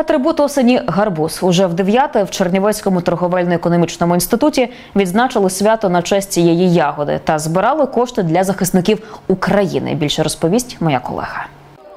Атрибут осені гарбуз уже в дев'яте в Чернівецькому торговельно-економічному інституті відзначили свято на честь цієї ягоди та збирали кошти для захисників України. Більше розповість моя колега.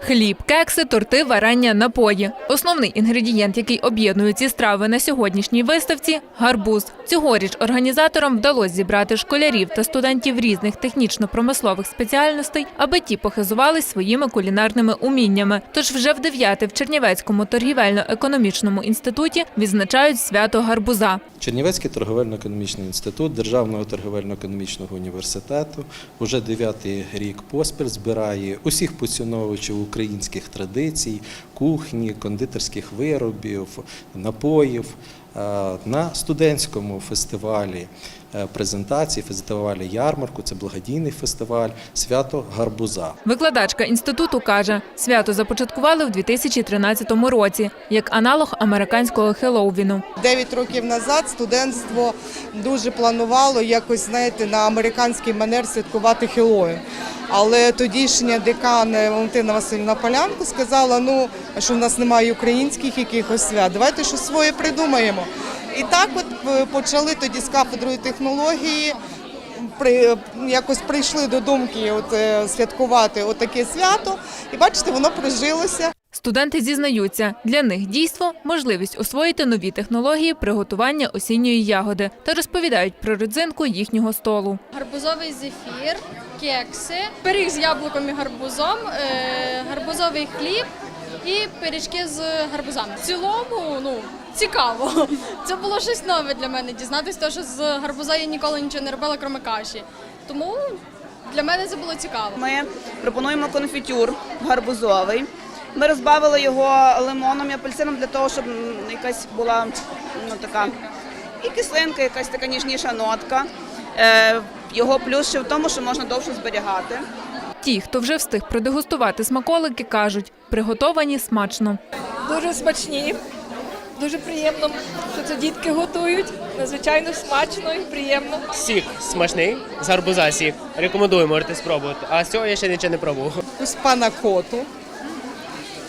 Хліб, кекси, торти, варення, напої. Основний інгредієнт, який об'єднує ці страви на сьогоднішній виставці гарбуз. Цьогоріч організаторам вдалося зібрати школярів та студентів різних технічно-промислових спеціальностей, аби ті похизувались своїми кулінарними уміннями. Тож вже в дев'яте в Чернівецькому торгівельно-економічному інституті відзначають свято гарбуза. Чернівецький торговельно-економічний інститут Державного торговельно-економічного університету. Вже дев'ятий рік поспіль збирає усіх поціновувачів українських традицій, кухні, кондитерських виробів, напоїв на студентському фестивалі е, презентації, фестивалі ярмарку. Це благодійний фестиваль Свято Гарбуза. Викладачка інституту каже, свято започаткували в 2013 році як аналог американського Хеллоуіну. Дев'ять років назад студентство дуже планувало якось, знаєте, на американський манер святкувати Хеллоуін. Але тодішня декан Валентина Васильівна Полянко сказала, ну, що в нас немає українських якихось свят, давайте щось своє придумаємо. І так от е, почали тоді з кафедрою технології, при, якось прийшли до думки от, е, святкувати отаке свято. І бачите, воно прижилося. Студенти зізнаються, для них дійство можливість освоїти нові технології приготування осінньої ягоди та розповідають про родзинку їхнього столу. гарбузовий зефір, кекси, пиріг з яблуком і гарбузом, е, гарбузовий хліб і пиріжки з гарбузами. В цілому, ну цікаво. Це було щось нове для мене дізнатися, тому що з гарбуза я ніколи нічого не робила, крім каші. Тому для мене це було цікаво. Ми пропонуємо конфітюр гарбузовий. Ми розбавили його лимоном і апельсином для того, щоб якась була ну, така і кислинка, якась така ніжніша нотка. Е, його плюс ще в тому, що можна довше зберігати. Ті, хто вже встиг продегустувати смаколики, кажуть, приготовані смачно. Дуже смачні, дуже приємно, що це дітки готують. Надзвичайно смачно і приємно. Сік смачний, з гарбуза сік. Рекомендую, можете спробувати. А з цього я ще нічого не пробував. з пана коту.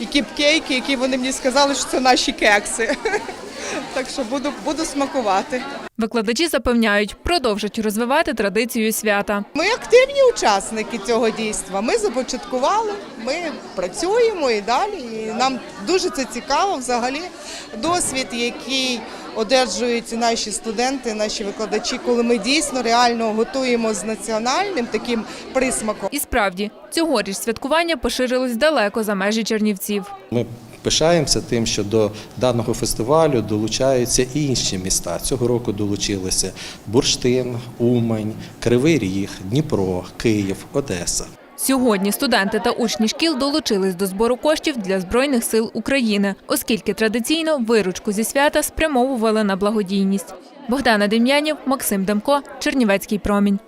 І кіпкейки, які вони мені сказали, що це наші кекси. Так що буду, буду смакувати. Викладачі запевняють, продовжать розвивати традицію свята. Ми активні учасники цього дійства. Ми започаткували, ми працюємо і далі. І нам дуже це цікаво взагалі. Досвід, який одержують наші студенти, наші викладачі, коли ми дійсно реально готуємо з національним таким присмаком. І справді, цьогоріч святкування поширилось далеко за межі Чернівців. Ми пишаємося тим, що до даного фестивалю долучаються і інші міста. Цього року долучилися Бурштин, Умань, Кривий Ріг, Дніпро, Київ, Одеса. Сьогодні студенти та учні шкіл долучились до збору коштів для Збройних сил України, оскільки традиційно виручку зі свята спрямовували на благодійність. Богдана Дем'янів, Максим Демко, Чернівецький промінь.